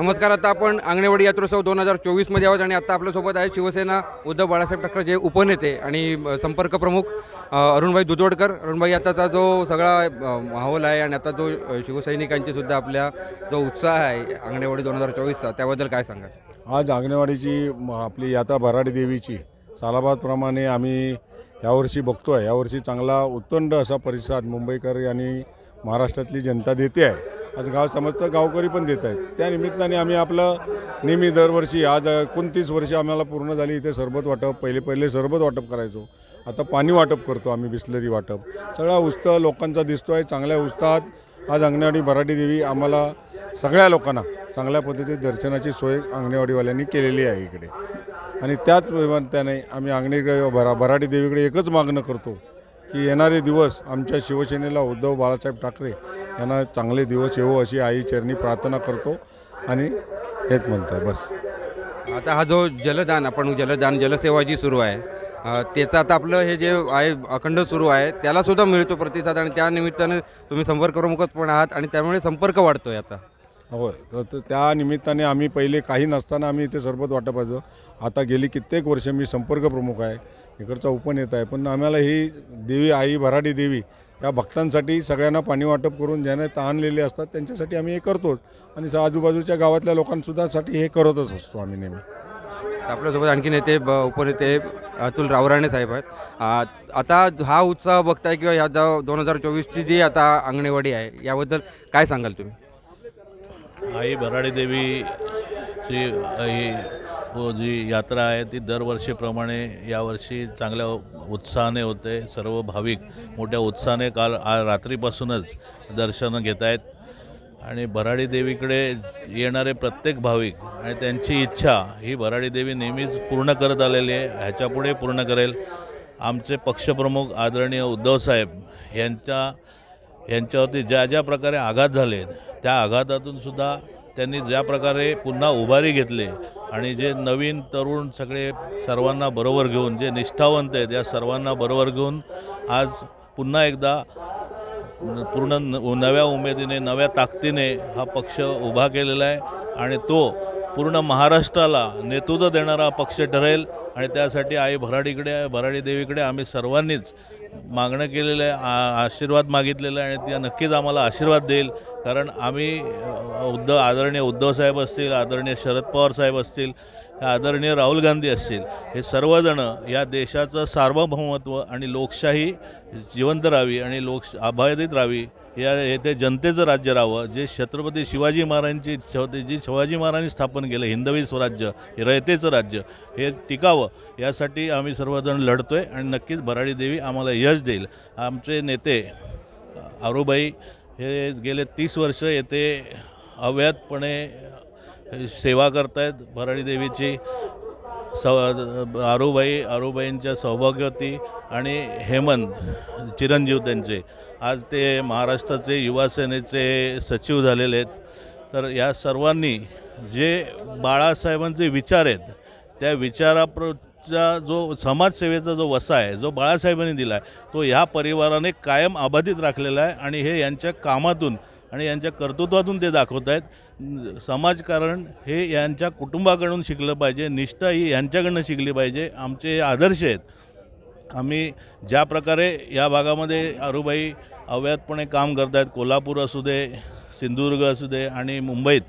नमस्कार आता आपण आंगणेवाडी यात्रोत्सव दोन हजार चोवीसमध्ये आहोत आणि आता आपल्यासोबत आहे शिवसेना उद्धव बाळासाहेब ठाकरे जे उपनेते आणि संपर्क प्रमुख अरुणभाई दुधवडकर अरुणभाई आताचा जो सगळा माहोल आहे आणि आता जो शिवसैनिकांची सुद्धा आपल्या जो उत्साह आहे आंगणेवाडी दोन हजार चोवीसचा त्याबद्दल काय सांगाल? आज आंगणेवाडीची म- आपली यात्रा भराडी देवीची सालाबादप्रमाणे आम्ही यावर्षी बघतो आहे यावर्षी चांगला उत्तंड असा प्रतिसाद मुंबईकर आणि महाराष्ट्रातली जनता देते आहे. आज गाव समजतं गावकरी पण देत आहेत. त्या निमित्ताने आम्ही आपलं नेहमी दरवर्षी आज एकोणतीस वर्षे आम्हाला पूर्ण झाली इथे सरबत वाटप पहिले पहिले सरबत वाटप करायचो. आता पाणी वाटप करतो आम्ही बिस्लरी वाटप. सगळा उत्साह लोकांचा दिसतो आहे चांगल्या उत्साहात आज अंगणवाडी भराडी देवी आम्हाला सगळ्या लोकांना चांगल्या पद्धतीत दर्शनाची सोय अंगणवाडीवाल्यांनी केलेली आहे इकडे. आणि त्याच त्याने आम्ही अंगणे भरा भराडी देवीकडे एकच मागणं करतो. की येणारे दिवस आमच्या शिवसेनेला उद्धव बाळासाहेब ठाकरे यांना चांगले दिवस येवो अशी आई चरणी प्रार्थना करतो आणि हेच म्हणतो आहे बस. आता हा जो जलदान आपण जलदान जलसेवा जी सुरू आहे त्याचं आता आपलं हे जे आहे अखंड सुरू आहे त्याला सुद्धा मिळतो प्रतिसाद आणि त्या निमित्ताने तुम्ही संपर्क प्रमुखच पण आहात आणि त्यामुळे संपर्क वाढतोय आता. होय. तर तर त्या निमित्ताने आम्ही पहिले काही नसताना आम्ही इथे सरबत वाटपायचो आता गेली कित्येक वर्ष मी संपर्क प्रमुख आहे. इकडचा उपनेता आहे. पण आम्हाला ही देवी आई भराडी देवी या भक्तांसाठी सगळ्यांना पाणी वाटप करून ज्याने ताणलेले असतात त्यांच्यासाठी आम्ही हे करतोच. आणि स- आजूबाजूच्या गावातल्या लोकांसुद्धासाठी हे करतच असतो आम्ही नेहमी. आपल्यासोबत आणखी नेते ब उपनेते अतुल रावराणे साहेब आहेत. आ, आता हा उत्साह बघताय किंवा ह्या दोन हजार चोवीसची जी आता अंगणवाडी आहे याबद्दल काय सांगाल तुम्ही? आई भराडी देवीची ही हो, जी यात्रा आहे ती दरवर्षीप्रमाणे यावर्षी चांगल्या उत्साहाने होते. सर्व भाविक मोठ्या उत्साहाने काल आ रात्रीपासूनच दर्शनं घेत आहेत आणि भराडी देवीकडे येणारे प्रत्येक भाविक आणि त्यांची इच्छा ही भराडी देवी नेहमीच पूर्ण करत आलेली आहे. ह्याच्यापुढे पूर्ण करेल. आमचे पक्षप्रमुख आदरणीय उद्धवसाहेब यांच्या यांच्यावरती ज्या ज्या प्रकारे आघात झाले त्या आघातातून सुद्धा त्यांनी ज्या प्रकारे पुन्हा उभारी घेतली आणि जे नवीन तरुण सगळे सर्वांना बरोबर घेऊन जे निष्ठावंत आहेत या सर्वांना बरोबर घेऊन आज पुन्हा एकदा पूर्ण न- नव्या उमेदीने नव्या ताकदीने हा पक्ष उभा केलेला आहे आणि तो पूर्ण महाराष्ट्राला नेतृत्व देणारा पक्ष ठरेल आणि त्यासाठी आई भराडीकडे भराडी देवीकडे आम्ही सर्वांनीच मागणं केलेलं आहे आशीर्वाद मागितलेला आहे आणि त्या नक्कीच आम्हाला आशीर्वाद देईल. कारण आम्ही उद्धव आदरणीय उद्धवसाहेब असतील आदरणीय शरद पवार साहेब असतील आदरणीय राहुल गांधी असतील हे सर्वजणं या देशाचं सार्वभौमत्व आणि लोकशाही जिवंत राहावी आणि लोक अबाधित राहावी या येथे जनतेचं राज्य राहावं जे छत्रपती शिवाजी महाराजांची इच्छा जी शिवाजी महाराजांनी स्थापन केलं हिंदवी स्वराज्य हे रयतेचं राज्य हे टिकावं यासाठी आम्ही सर्वजण लढतो आहे आणि नक्कीच भराडी देवी आम्हाला यश देईल. आमचे नेते आरुबाई हे गेले तीस वर्ष येथे अव्यातपणे सेवा करतायत भराडी देवीची. सौ आरुबाई आरुबाईंच्या सौभाग्यवती आणि हेमंत चिरंजीव त्यांचे. आज ते महाराष्ट्राचे युवासेनेचे सचिव झालेले आहेत. तर या सर्वांनी जे बाळासाहेबांचे विचार आहेत त्या विचाराप्र चा जो समाजसेवेचा जो वसा आहे जो बाळासाहेबांनी दिला आहे तो ह्या परिवाराने कायम अबाधित राखलेला आहे आणि हे यांच्या कामातून आणि यांच्या कर्तृत्वातून ते दाखवत आहेत. समाजकारण हे यांच्या कुटुंबाकडून शिकलं पाहिजे निष्ठा ही यांच्याकडनं शिकली पाहिजे. आमचे हे आदर्श आहेत. आम्ही ज्या प्रकारे या भागामध्ये आरुबाई अव्यातपणे काम करत आहेत कोल्हापूर असू दे सिंधुदुर्ग असू दे आणि मुंबईत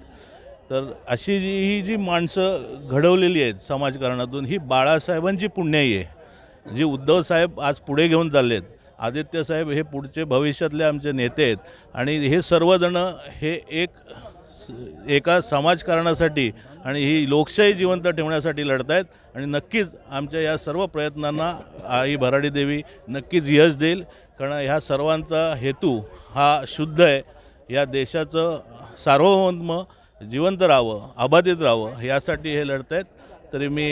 तर अशी जी ही जी माणसं घडवलेली आहेत समाजकारणातून ही बाळासाहेबांची पुण्याई आहे. जी उद्धव साहेब आज पुढे घेऊन चालले आहेत आदित्य साहेब हे पुढचे भविष्यातले आमचे नेते आहेत. आणि हे सर्वजणं हे एक एका समाजकारणासाठी आणि ही लोकशाही जिवंत ठेवण्यासाठी लढत आहेत आणि नक्कीच आमच्या या सर्व प्रयत्नांना आई भराडी देवी नक्कीच यश देईल. कारण ह्या सर्वांचा हेतू हा शुद्ध आहे. या देशाचं सार्वभौम जिवंत राहावं अबाधित राहावं यासाठी हे लढत आहेत तरी मी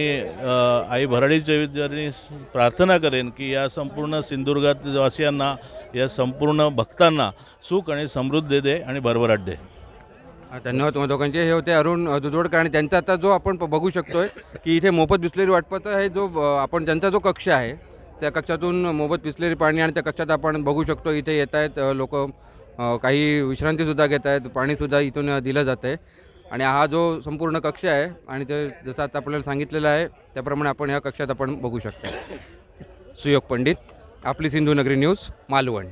आई भराडीच्या विद्यार्थी प्रार्थना करेन की या संपूर्ण सिंधुदुर्गात वासियांना या संपूर्ण भक्तांना सुख आणि समृद्धी दे आणि भरभराट दे. धन्यवाद तुम्हाला दोघांचे. हे होते अरुण दुधोडकर आणि त्यांचा आता जो आपण प- बघू शकतोय की इथे मोफत बिसलेरी वाटपाचा आहे जो आपण त्यांचा जो कक्ष आहे त्या कक्षातून मोफत बिसलेरी पाणी आणि त्या कक्षात आपण बघू शकतो. इथे येत आहेत लोक काही विश्रांतीसुद्धा घेत आहेत पाणीसुद्धा इथून दिलं जातं आहे आणि हा जो संपूर्ण कक्ष आहे आणि ते जसं आता आपल्याला सांगितलेलं आहे त्याप्रमाणे आपण ह्या कक्षात आपण बघू शकतो. सुयोग पंडित आपली सिंधुनगरी न्यूज मालवण.